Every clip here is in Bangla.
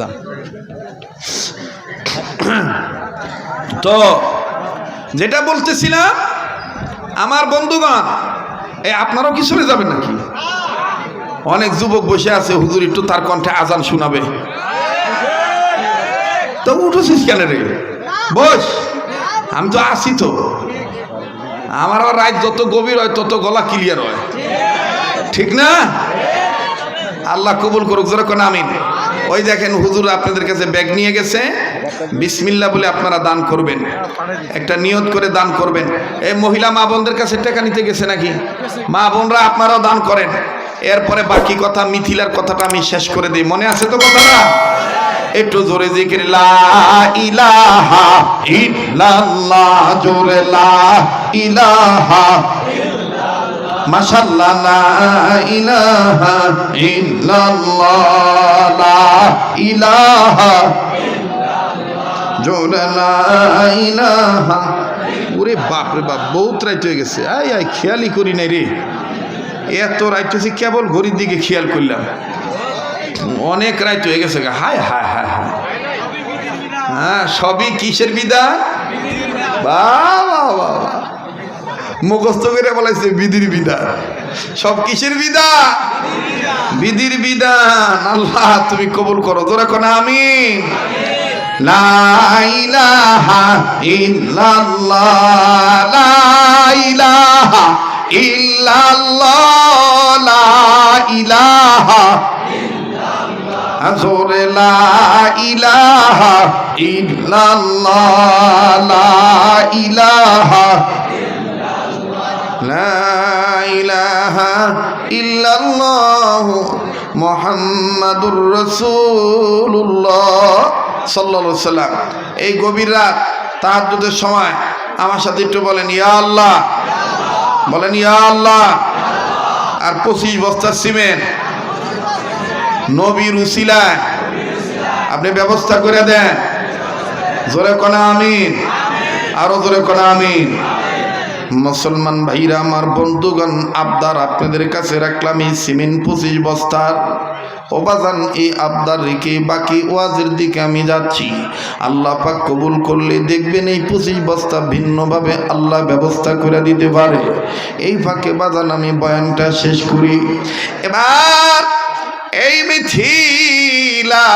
না তো, যেটা বলতেছিলাম, আমার বন্ধুগণ এই আপনারাও কি চলে যাবেন নাকি? অনেক যুবক বসে আছে, হুজুর একটু তার কণ্ঠে আজান শোনাবে। তো উঠেছিস কেন রে? বস, আমি তো আসি তো। আমার আবার রাত যত গভীর হয়, তত গলা ক্লিয়ার হয়। ঠিক না? আল্লাহ কবুল করুক যেরকম আমিন। ওই দেখেন হুজুর আপনাদের কাছে ব্যাগ নিয়ে গেছে। বিসমিল্লা বলে আপনারা দান করবেন। একটা নিয়ত করে দান করবেন। এই মহিলা মা বোনদের কাছে টাকা নিতে গেছে নাকি? মা বোনরা আপনারাও দান করেন। এরপরে বাকি কথা, মিথিলার কথাটা আমি শেষ করে দিই। মনে আছে তো কথাটা? একটু জোরে জিকির, লা ইলাহা ইল্লাল্লাহ, জোরে লা ইলাহা মাশাল্লাহ লা ইলাহা ইল্লাল্লাহ, লা ইলাহা জোরে লা ইলাহা। ওরে বাপ রে বাপ, বহুত রাইত হয়ে গেছে। আই আই খেয়ালই করি নাই রে। এত রাইত হয়েছে কেবল ঘড়ির দিকে খেয়াল করলাম। অনেক রাইত হয়ে গেছে। হায় হায় হায় হায়। হ্যাঁ সবই কিসের বিধান? বাবা মুখস্থ করে বলাইছে বিধির বিধান। সব কিসের বিধান? বিধির বিধান। আল্লাহ, তুমি কবুল করো। তোরা কোন আমি লা ইলাহা ইল্লাল্লাহ জোরে লা ইলাহা লা ইলাহা লা ইলাহা ইল্লাল্লাহ মুহাম্মাদুর রাসূলুল্লাহ সাল্লাল্লাহু সাল্লাম এই গভীর রাত তাহাজ্জুদের সময় আমার সাথে একটু বলেন, ইয়া আল্লাহ। বলেন, ইয়া আল্লাহ। আর পঁচিশ বস্তা সিমেন্ট। নবীর উসিলায়। আপনি ব্যবস্থা করে দেন। জোরে কনা আমিন। আরও জোরে কনা আমিন। মুসলমান ভাইরা, আমার বন্ধুগণ, আবদার আপনাদের কাছে রাখলাম এই সিমেন্ট পঁচিশ বস্তার। ওবাজান এই আবদার রেখে বাকি ওয়াজের দিকে আমি যাচ্ছি। আল্লাহ পাক কবুল করলে দেখবেন এই পঁচিশ বস্তা ভিন্নভাবে আল্লাহ ব্যবস্থা করে দিতে পারে। এই ফাঁকে বাজান, আমি বয়ানটা শেষ করি। এবার এই মিথিলা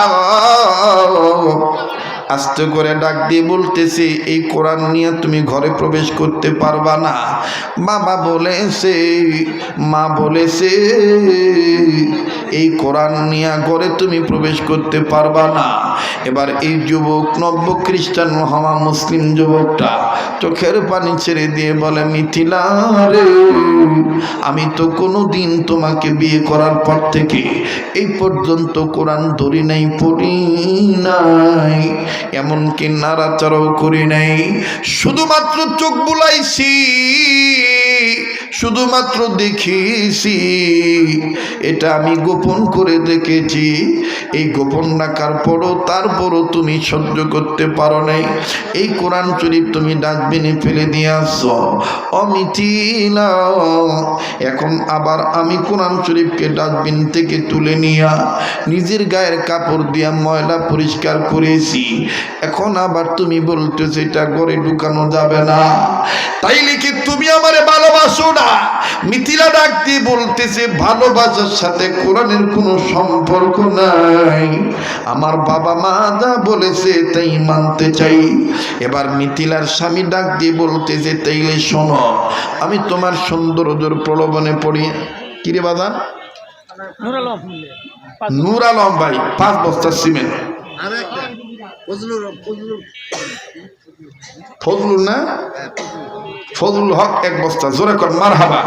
আস্তে করে ডাক দিয়ে বলতেছে, এই কোরআন নিয়ে তুমি ঘরে প্রবেশ করতে পারবা না। বাবা বলেছে, মা বলেছে, এই কোরআন নিয়ে ঘরে তুমি প্রবেশ করতে পারবা না। এবার এই যুবক, নব্য খ্রিস্টান হওয়া মুসলিম যুবকটা চোখের পানি ছেড়ে দিয়ে বলে, মিথিলা রে, আমি তো কোনো দিন তোমাকে বিয়ে করার পর থেকে এই পর্যন্ত কোরআন ধরি নাই, পড়ি নাই। এমনকি নাড়াচাড়াও করি নাই। শুধুমাত্র চোখ বুলাইছি। শুধুমাত্র দেখিছি। এটা আমি গোপন করে দেখেছি। এই গোপন রাখার পরও তারপরও তুমি সহ্য করতে পারো নাই। এই কোরআন শরীফ তুমি ডাস্টবিনে ফেলে দিয়ে আসছো অমিথিলা এখন আবার আমি কোরআন শরীফকে ডাস্টবিন থেকে তুলে নিয়া নিজের গায়ের কাপড় দিয়া ময়লা পরিষ্কার করেছি। এখন আবার তুমি বলতেছো, এটা ঘরে ঢুকানো যাবে না। তাইলে কি তুমি আমারে ভালোবাসো না? মিথিলা ডাক দিয়ে বলতেছে ভালোবাসার সাথে কোরআনের কোনো সম্পর্ক নাই। আমার বাবা মা যা বলেছে তাই মানতে চাই। এবার মিথিলার স্বামী ডাক দিয়ে বলতেছে তাইলে শোনো আমি তোমার সৌন্দর্যের প্রলোভনে পড়ি। কিরে বাজান নুর নূর আলম ভাই পাঁচ বস্তা সিমেন্ট। ফজলুল না? ফজলুল হক এক বস্তা জোরে কর মার হাবা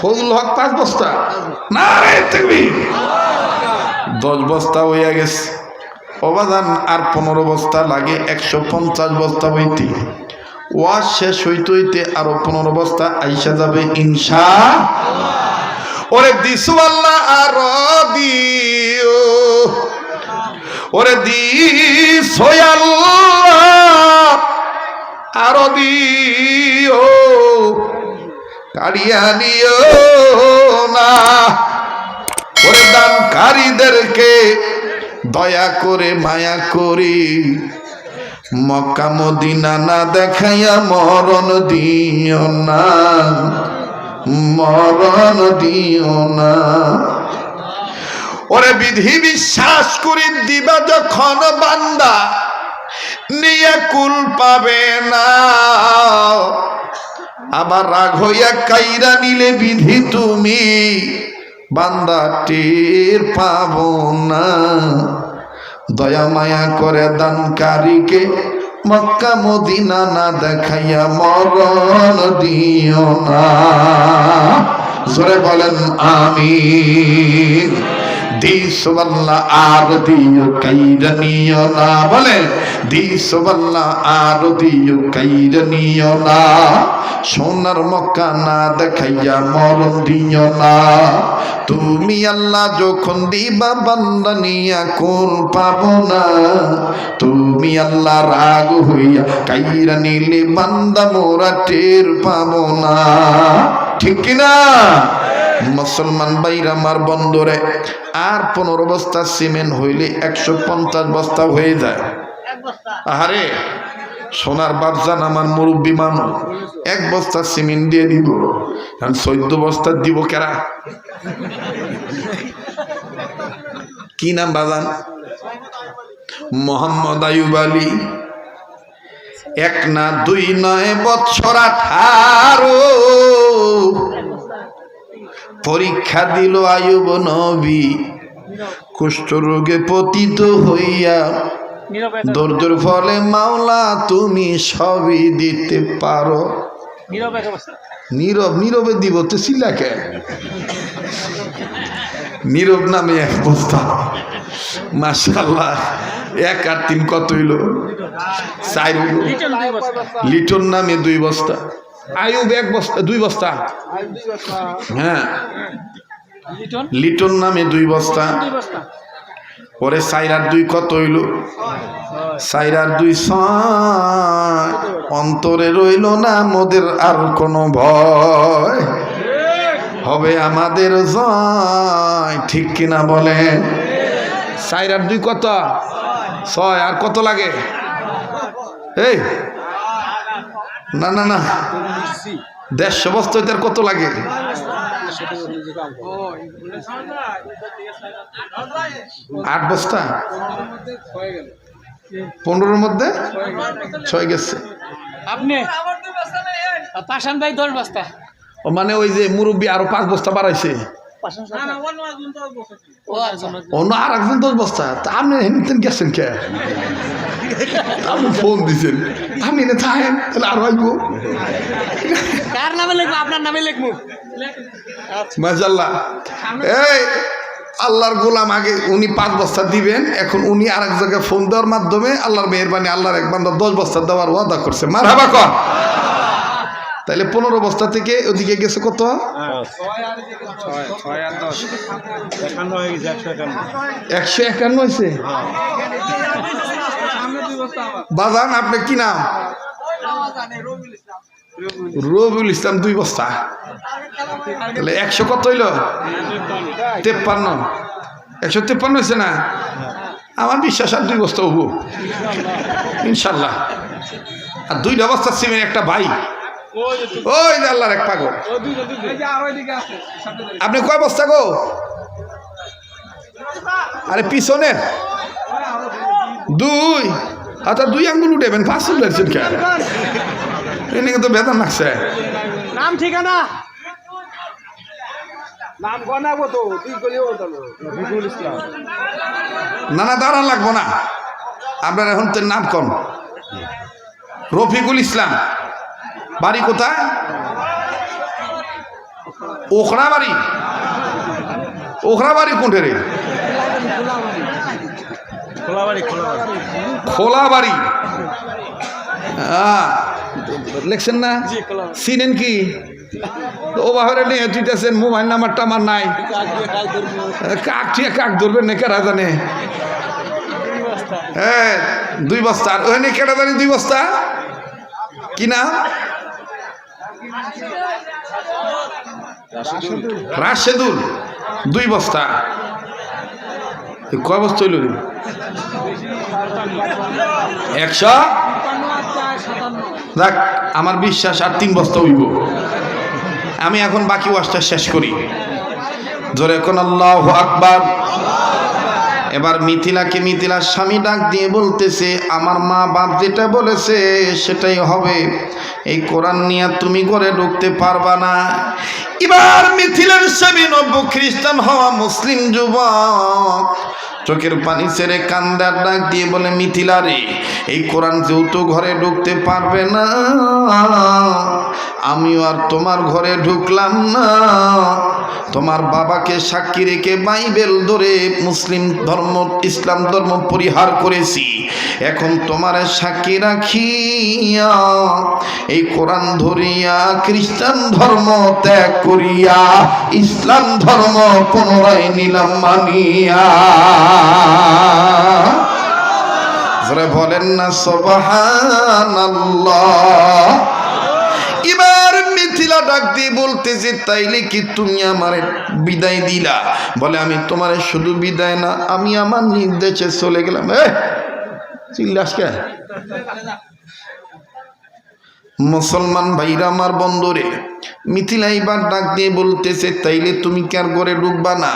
ফজলুল হক পাঁচ বস্তা। না রে। দশ বস্তা হইয়া গেছে। অবাদান আর পনেরো বস্তা লাগে একশো পঞ্চাশ বস্তা হইতে। ওয়াজ শেষ হইতে হইতে আরও পনেরো বস্তা আইসা যাবে ইনসা ওরে দিসু আল্লাহ আর দিও ওরে আল্লাহ। আর দিও। কাড়িয়া নিও না। ওরে দানকারীদেরকে দয়া করে মায়া করি। মক্কা মদিনা না দেখাইয়া মরণ দিও না। মরণ দিও না। ওরে বিধি বিশ্বাস করি দিবা যখন বান্দা, নিয়ে কুল পাবে না। আবার রাগ হইয়া কাইরা নিলে বিধি তুমি, বান্দা টের পাব না। দয়া মায়া করে দানকারীকে মক্কা মদিনা না দেখাইয়া মরণ দিও না। জোরে বলেন, আমিন। দিসবাল্লা আর দিও কাইরা না। বলে দিসবাল্লা আর দিও কাইরা না। সোনার মক্কা না দেখাইয়া মরণ দিও না। তুমি আল্লাহ যখন দিবা বান্দা নিয়া কোন পাব না। তুমি আল্লাহ রাগ হইয়া কাইরা নিলে বান্দা মোরা টের পাব না। ঠিক কিনা? মুসলমান বাইরা আমার বন্দরে আর পনেরো বস্তা সিমেন্ট হইলে একশো পঞ্চাশ বস্তা হয়ে যায়। আহারে সোনার বাপজান আমার মুরব্বী মানুষ এক বস্তা সিমেন্ট দিয়ে দিব। কারণ চোদ্দ বস্তা দিব কেরা? কি নাম বাজান? মোহাম্মদ আয়ুব আলী। এক না দুই নয় বৎসর আঠারো। পরীক্ষা দিল আয়ুব নবী। কুষ্ঠ রোগে পতিত হইয়া ধৈর্যের ফলে, মাওলা, তুমি সবই দিতে পারো। নীরব, নীরবে দিব, তো সিলাকে নীরব নামে এক বস্তা। মাশাল্লাহ এক আর তিন কত হইল? বস্তা লিটন নামে দুই বস্তা। আয়ুব এক বস্তা। দুই বস্তা। হ্যাঁ। লিটন? নামে দুই বস্তা। পরে সাইরার দুই কত হইল? সাইরার দুই অন্তরে রইল না মোদের আর কোনো ভয়। হবে আমাদের জয়। ঠিক কিনা বলেন? সাইরার দুই কত? ছয়। আর কত লাগে? এই না না না। দেড়শো বস্তা হইতে আর কত লাগে? আট বস্তা? পনেরোর মধ্যে? ছয় গেছে। আপনি? আর পাশান ভাই দশ বস্তা। মানে ওই যে মুরব্বী আরও পাঁচ বস্তা বাড়াইছে। অন্য আর একজন দশ বস্তা তা আপনি গেছেন কে? আপনি ফোন দিছেন। আপনি এনে থাকেন তাহলে আর হইব কার নামে লিখব? আপনার নামে লিখব? মাজাল্লাহ এই আল্লাহর গোলাম আগে উনি পাঁচ বস্তা দিবেন এখন উনি আর এক জায়গায় ফোন দেওয়ার মাধ্যমে আল্লাহর মেহরবানি আল্লাহর এক বান্দা দশ বস্তা দেওয়ার ওয়াদা করছে। মার হাবা কর। তাইলে পনেরো বস্তা থেকে ওদিকে গেছে কত? একশো একান্ন হয়েছে? বাজান আপনি কি নাম? রবিউল ইসলাম দুই বস্তা। তাহলে একশো কত হইল? তেপ্পান্ন। একশো তেপ্পান্ন হয়েছে না? আমার বিশ্বাস আর দুই বস্তা হব। ইনশাল্লাহ। আর দুইটা বস্তা সিমেন্ট একটা ভাই। ওই যে আল্লাহর এক পাগল। আপনি কয় বস্তা গো? আরে পিছনে। দুই। আচ্ছা দুই আঙ্গুল উঠেবেন পাঁচ উঠেছেন কেন? এদিকে তো বেতন লাগছে নাম ঠিকানা? না না দাঁড়ান লাগবো না। আপনার এখন তো নাম কম। রফিকুল ইসলাম। বাড়ি কোথায়? ওখরা বাড়ি? ওখরা বাড়ি কোনটে রে? খোলা বাড়ি লেখছেন না? চিনেন কি? ও বাহারে নিয়ে তুইতেছেন মোবাইল নাম্বারটা আমার নাই। কাক ঠিক কাক ধরবেন না কেরা জানে? হ্যাঁ দুই বস্তা। আর ওখানে কেটা জানি দুই বস্তা? কি না রাশেদুল। দুই বস্তা। কয় বস্তা হইল একশো? দেখ আমার বিশ্বাস আর তিন বস্তা হইব। আমি এখন বাকি ওয়াশটা শেষ করি। জোরে এখন আল্লাহ আকবার। এবার মিথিলাকে মিথিলার স্বামী ডাক দিয়ে বলতেছে, আমার মা বাপ যেটা বলেছে সেটাই হবে। এই কোরআন নিয়ে তুমি করে ঢুকতে পারবা না। এবার মিথিলার স্বামী নব্য খ্রিস্টান হওয়া মুসলিম যুবক চোখের পানি ছেড়ে কান্দার ডাক দিয়ে বলে, মিথিলা রে, এই কোরআন যেহেতু ঘরে ঢুকতে পারবে না আমিও আর তোমার ঘরে ঢুকলাম না। তোমার বাবাকে সাক্ষী রেখে বাইবেল ধরে মুসলিম ধর্ম, ইসলাম ধর্ম পরিহার করেছি। এখন তোমার সাক্ষী রাখিয়া, এই কোরআন ধরিয়া, খ্রিস্টান ধর্ম ত্যাগ করিয়া, ইসলাম ধর্ম পুনরায় নিলাম মানিয়া। বলেন না, সবহানাল্লাহ। এবার মিথিলা ডাক দিয়ে বলতেছে, তাইলে কি তুমি আমার বিদায় দিলা? বলে, আমি তোমার শুধু বিদায় না, আমি আমার নির্দেশে চলে গেলাম। এ চিল্লাস কে? মুসলমান ভাইরা আমার বন্দরে মিথিলা এবার ডাক দিয়ে বলতেছে, তাইলে তুমি কি আর ঘরে না?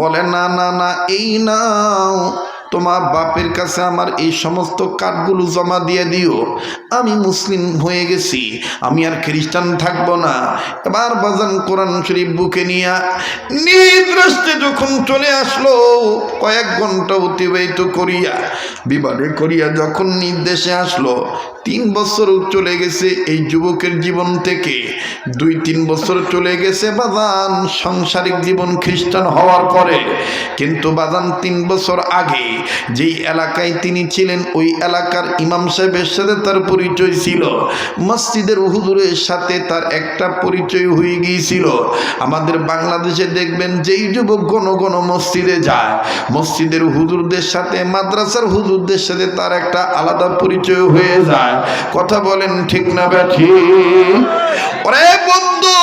বলে, না না না, এই নাও। তোমার বাপের কাছে আমার এই সমস্ত কার্ডগুলো জমা দিয়ে দিও। আমি মুসলিম হয়ে গেছি, আমি আর খ্রিস্টান থাকব না। এবার বাজান কোরআন শরীফ বুকে নিয়ে নিজ রাষ্ট্রে যখন চলে আসলো, কয়েক ঘণ্টা অতিবাহিত করিয়া, বিবাদে করিয়া যখন নির্দেশে আসলো, তিন বছর চলে গেছে এই যুবকের জীবন থেকে। দুই, তিন বছর চলে গেছে বাজান, সাংসারিক জীবন খ্রিস্টান হওয়ার পরে। কিন্তু বাজান তিন বছর আগে যেই এলাকায় তিনি ছিলেন, ওই এলাকার ইমাম সাহেবের সাথে তার পরিচয় ছিল। মসজিদের হুজুরের সাথে তার একটা পরিচয় হয়ে গিয়েছিল। আমাদের বাংলাদেশে দেখবেন, যেই যুবক ঘন ঘন মসজিদে যায়, মসজিদের হুজুরদের সাথে, মাদ্রাসার হুজুরদের সাথে তার একটা আলাদা পরিচয় হয়ে যায়। কথা বলেন ঠিক না ব্যাঠি ওরে বন্ধু,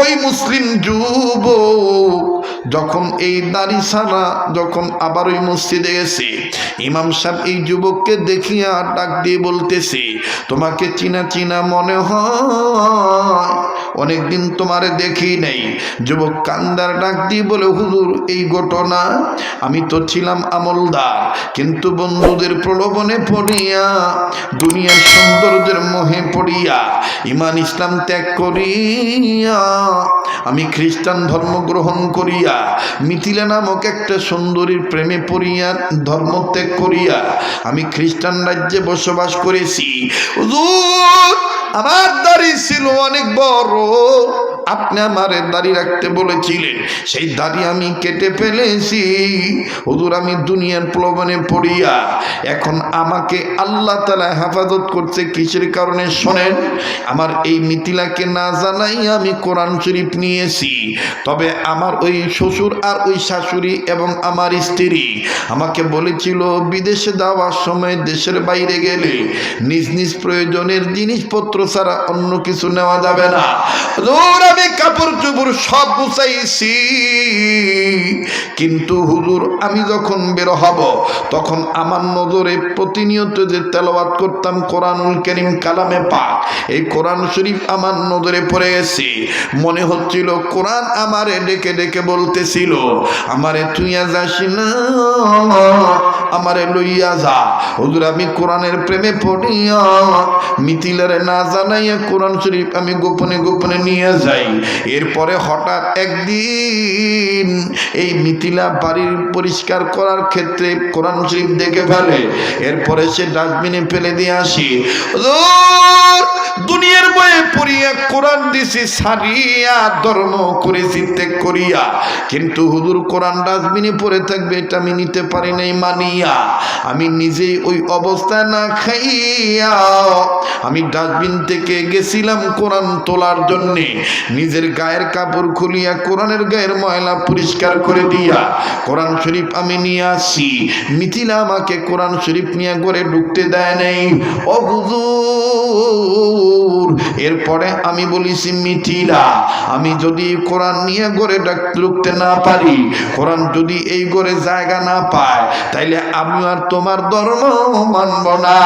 ওই মুসলিম যুবক যখন এই দাড়ি ছাড়া যখন আবার ওই মসজিদে গেছে, ইমাম সাহেব এই যুবককে দেখিয়া ডাক দিয়ে বলতেছে, তোমাকে চিনা চিনা মনে হয়? অনেকদিন তোমারে দেখি নেই। যুবক কান্দার ডাক দিয়ে বলে, হুজুর, এই ঘটনা আমি তো ছিলাম আমলদার, কিন্তু বন্ধুদের প্রলোভনে পড়িয়া, দুনিয়ার সৌন্দর্যের মোহে পড়িয়া, ইমান ইসলাম ত্যাগ করিয়া আমি খ্রিস্টান ধর্ম গ্রহণ করিয়া, মিথিলা নামক একটা সুন্দরীর প্রেমে পড়িয়া, ধর্ম ত্যাগ করিয়া আমি খ্রিস্টান রাজ্যে বসবাস করেছি। আমার দাড়ি ছিল অনেক বড়। আপনি আমারে দাড়ি রাখতে বলেছিলেন, সেই দাড়ি আমি কেটে ফেলেছি। হুজুর, আমি দুনিয়ার প্লবনে পড়িয়া এখন আমাকে আল্লাহ তালা হেফাজত করছে কিসের কারণে শোনেন? আমার এই মিথিলাকে না জানাই আমি কোরআন শরীফ নিয়েছি। তবে আমার ওই শ্বশুর আর ওই শাশুড়ি এবং আমার স্ত্রী আমাকে বলেছিল, বিদেশে যাওয়ার সময় দেশের বাইরে গেলে নিজ নিজ প্রয়োজনের জিনিসপত্র ছাড়া অন্য কিছু নেওয়া যাবে না। আমি কাপড় চোপড় সব গুছাইছি। কিন্তু হুজুর, আমি যখন বের হব, তখন আমার নজরে প্রতিনিয়ত যে তেলাওয়াত করতাম কোরআনুল করিম কালামে পাক, এই কোরআন শরীফ আমার নজরে পড়ে গেছে। মনে হচ্ছিল কোরআন আমারে ডেকে ডেকে বলতেছিল, আমারে তুইয়া যাস না, আমারে লইয়া যা। হুজুর, আমি কোরআনের প্রেমে পড়িয়া মিথিলারে না জানাইয়া কোরআন শরীফ আমি গোপনে গোপনে নিয়ে যাই। এরপরে হঠাৎ একদিন এই মিথিলা বাড়ির পরিষ্কার করার ক্ষেত্রে কোরআন শরীফ দেখে ফেলে। এরপরে সে ডাস্টবিনে ফেলে দিয়ে আসি। দুনিয়ার বয়ে পড়িয়া কোরআন দিছি, সারিয়া ধর্ম করেছি ত্যাগ করিয়া। কিন্তু হুজুর কোরআন ডাস্টবিনে পড়ে থাকবে, এটা আমি নিতে পারি নাই, মানিয়া। আমি নিজেই ওই অবস্থা না খাইয়া, আমি ডাস্টবিন থেকে গেছিলাম কোরআন তোলার জন্যে। নিজের গায়ের কাপড় খুলিয়া কোরআনের গায়ের ময়লা পরিষ্কার করে দিয়া কোরআন শরীফ আমি নিয়ে আসি। মিথিলা আমাকে কোরআন শরীফ নিয়ে করে ঢুকতে দেয় নাই। ও হুজুর, এরপরে আমি বলিছি, মিথিলা, আমি যদি কোরআন নিয়ে গড়ে ঢুকতে না পারি, কোরআন যদি এই গড়ে জায়গা না পায়, তাইলে আমি আর তোমার ধর্ম মানব না।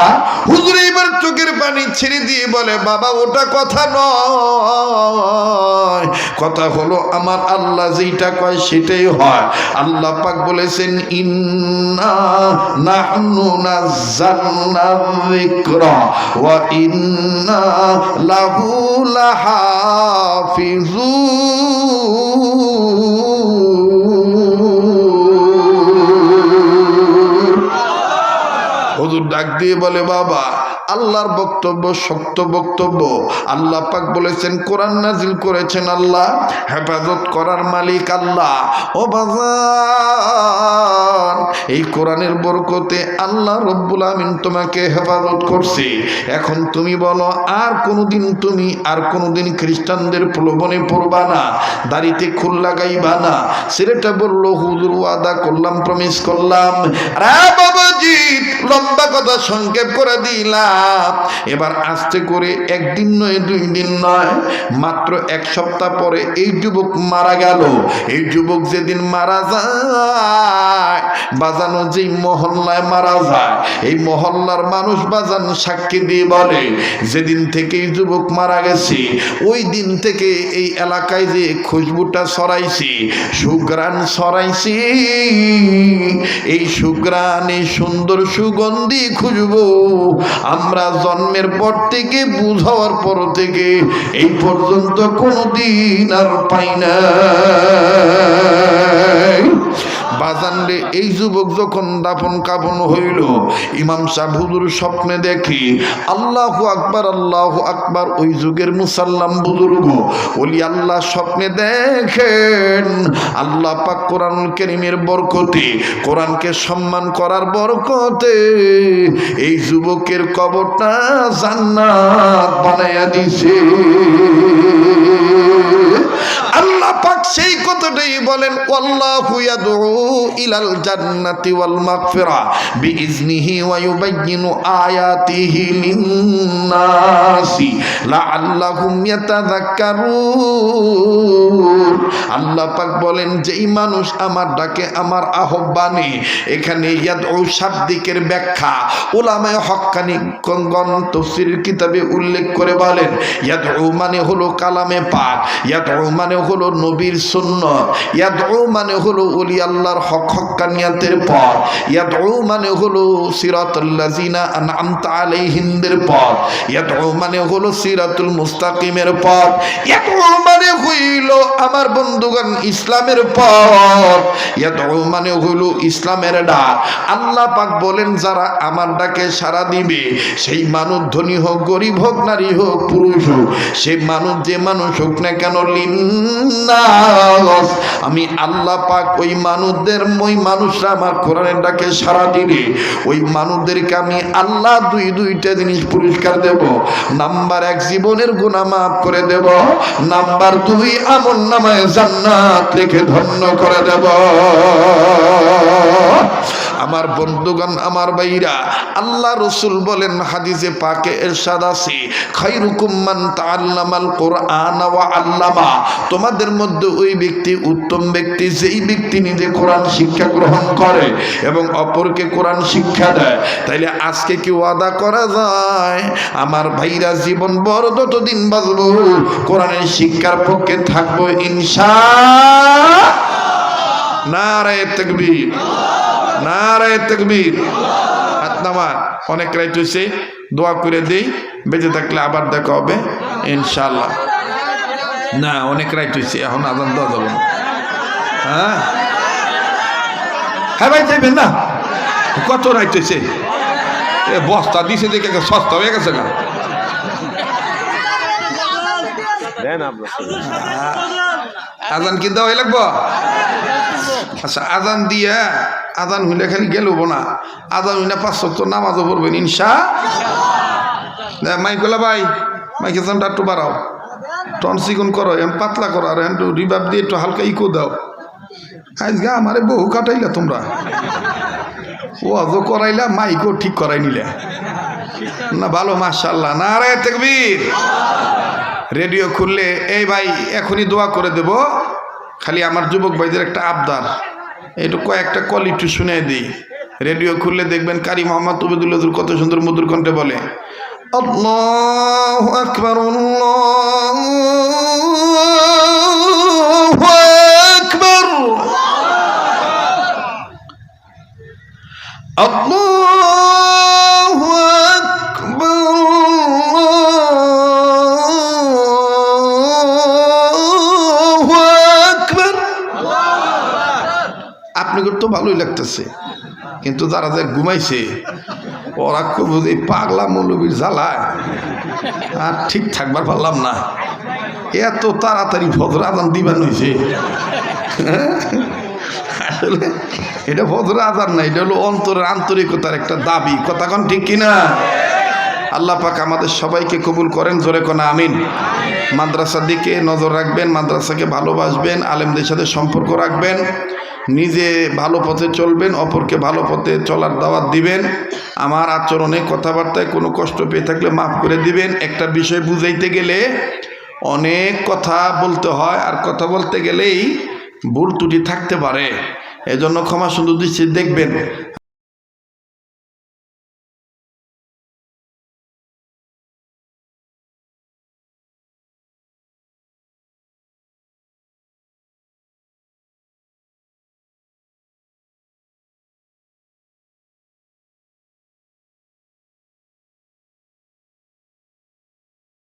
হুজুর এবার চোখের পানি ছেড়ে দিয়ে বলে, বাবা, ওটা কথা নয়। কথা হলো, আমার আল্লাহ যেটা কয়, সেটাই হয়। আল্লাহ পাক বলেছেন, ইন্না নাহনু নাযালনা যিকরা, ওয়া ইন্না লাহু হাফিজু হুজুর ডাক দিয়ে বলে বাবা আল্লাহর বক্তব্য শক্ত বক্তব্য। আল্লাহ পাক বলেছেন, কোরআন নাজিল করেছেন আল্লাহ, হেফাজত করার মালিক আল্লাহ। ও বাজান, এই কোরআনের বরকতে আল্লাহ রব্বুল আমিন তোমাকে হেফাজত করছে। এখন তুমি বলো, আর কোনোদিন তুমি, আর কোনোদিন খ্রিস্টানদের প্রলোভনে পড়বা না, দাড়িতে খুল লাগাইবা না। ছেলেটা বলল, হুজুর, ওয়াদা করলাম প্রমিস করলাম। রে বাবাজি, লম্বা কথা সংক্ষেপ করে দিলাম। এবার আস্তে করে একদিন নয়, দুই দিন নয়, মাত্র এক সপ্তাহ পরে এই যুবক মারা গেল। এই যুবক যেদিন মারা যায়, বাজানো যেই মহল্লায় মারা যায়, এই মহল্লার মানুষ বাজান সাক্ষী দিয়ে বলে, যেদিন থেকে এই যুবক মারা গেছে, ওই দিন থেকে এই এলাকায় যে খুশবুটা সরাইছি সুগ্রাণ সরাইছি এই সুগ্রাণ এই সুন্দর সুগন্ধি খুঁজবো আমরা জন্মের পর থেকে বুঝ হওয়ার পর থেকে এই পর্যন্ত কোনোদিন আর পাই না বাজানরে এই যুবক যখন দাফন কাপন হইল, ইমাম সাহেব হুজুর স্বপ্নে দেখি, আল্লাহ আকবার আল্লাহ আকবার। ওই যুগের মুসাল্লাম বুজুর্গ, ওলি আল্লাহ স্বপ্নে দেখেন, আল্লাহ পাক কোরআন কেরিমের বরকতে, কোরআনকে সম্মান করার বরকতে এই যুবকের কবরটা জান্নাত বানাইয়া দিছে। আল্লাহ পাক সেই কথাটাই বলেন, আল্লাহু আয়াতিহি আল্লাহ পাক বলেন, যেই মানুষ আমার ডাকে আমার আহ্বানে, এখানে শাব্দিকের ব্যাখ্যা উলামায়ে হক্কানি গণ তফসিরের কিতাবে উল্লেখ করে বলেন, ইয়াদউ মানে হলো কালামে পাক, ইয়াদউ মানে হলো নবীর মানে হলো মানে হলো মানে হলো মুস্তাকিমের মানে হইল আমার বন্ধুগণ ইসলামের ইয়াদউ মানে হইল ইসলামের ডাক। আল্লাহ পাক বলেন, যারা আমার ডাকে সাড়া দিবে, সেই মানুষ ধনী হোক, গরিব হোক, নারী হোক, পুরুষ হোক, সে মানুষ যে মানুষ হোক না কেন লিন্নাস আমি আল্লাহ পাক ওই মানুষদের, ওই মানুষরা আমার কোরআনের ডাকে সাড়া দিলে ওই মানুষদেরকে আমি আল্লাহ দুই দুইটা জিনিস পুরস্কার দেব। নাম্বার এক, জীবনের গুণা মাফ করে দেব। নাম্বার দুই, আমল নামায় জান্নাত রেখে ধন্য করে দেব। আমার বন্ধুগণ, আমার ভাইরা, আল্লাহ রসুল বলেন, হাদিসে পাকে এরশাদ আছে খাইরুকুম মান তাআল্লামাল কোরআন ওয়া আল্লামা। তোমাদের মধ্যে ওই ব্যক্তি উত্তম ব্যক্তি, যেই ব্যক্তি নিজে কোরআন শিক্ষা গ্রহণ করে এবং অপরকে কোরআন শিক্ষা দেয়, তাইলে আজকে কি ওয়াদা করা যায়? আমার ভাইরা জীবন বড় যতদিন বাঁচবো, কোরআনের শিক্ষার পক্ষে থাকব ইনশা নারায় তকবীর। নারায় তকবীর। নামান অনেক রাইট হয়েছে দোয়া করে দেই। বেঁচে থাকলে আবার দেখা হবে। ইনশাল্লাহ না অনেক রাইট হয়েছে এখন আদান দেওয়া যাবে না। হ্যাঁ? হ্যাঁ ভাই যাইবেন না? কত রাইট হয়েছে? এ বস্তা দিছে দেখে সস্তা হয়ে গেছে না আজান কিনতে হয়ে লাগবো? আচ্ছা আজান দিয়া আজান হইলে খালি গেল না। আজান হইলে পাঁচ সপ্তাহ নামাজও পড়বেন ইনশা মাইকলা ভাই মাইকে সামটা একটু বাড়াও। টন চিকন করো, এম পাতলা করো, আর একটু রিভাব দিয়ে একটু হালকা ইকো দাও। আজকে আমারে বহু কাটাইলা তোমরা। ওয়াজও করাইলা মাইকও ঠিক করাই নিলে। না, ভালো মাশাল্লাহ না রে তেকবীর। রেডিও খুললে, এই ভাই, এখনই দোয়া করে দেব। খালি আমার যুবক ভাইদের একটা আবদার। একটু কয়েকটা কল একটু শুনে দিই। রেডিও খুললে দেখবেন কারি মোহাম্মদ উবেদুল কত সুন্দর মধুর কণ্ঠে বলে। আল্লাহু আকবার আল্লাহু আকবার আল্লাহু আকবার আল্লাহু আকবার আপনাকে তো ভালোই লাগতেছে, কিন্তু যারা যে ঘুমাইছে ওরা খুব পাগলা মৌলবীর জ্বালায়। আর ঠিক থাকবার পারলাম না। এত তাড়াতাড়ি ভদ্র আদান দিবেন হয়েছে আসলে এটা ভদ্র আদান না, এটা হলো অন্তরের আন্তরিকতার একটা দাবি। কথা ঠিক কিনা? আল্লাহ পাক আমাদের সবাইকে কবুল করেন, জোরে কোনা আমিন। মাদ্রাসার দিকে নজর রাখবেন, মাদ্রাসাকে ভালোবাসবেন, আলেমদের সাথে সম্পর্ক রাখবেন। নিজে ভালো পথে চলবেন, অপরকে ভালো পথে চলার দাওয়াত দিবেন। আমার আচরণে কথাবার্তায় কোনো কষ্ট পেয়ে থাকলে মাফ করে দিবেন। একটা বিষয় বুঝাইতে গেলে অনেক কথা বলতে হয়, আর কথা বলতে গেলেই ভুল ত্রুটি থাকতে পারে। এজন্য ক্ষমা সুন্দর দৃষ্টি দেখবেন।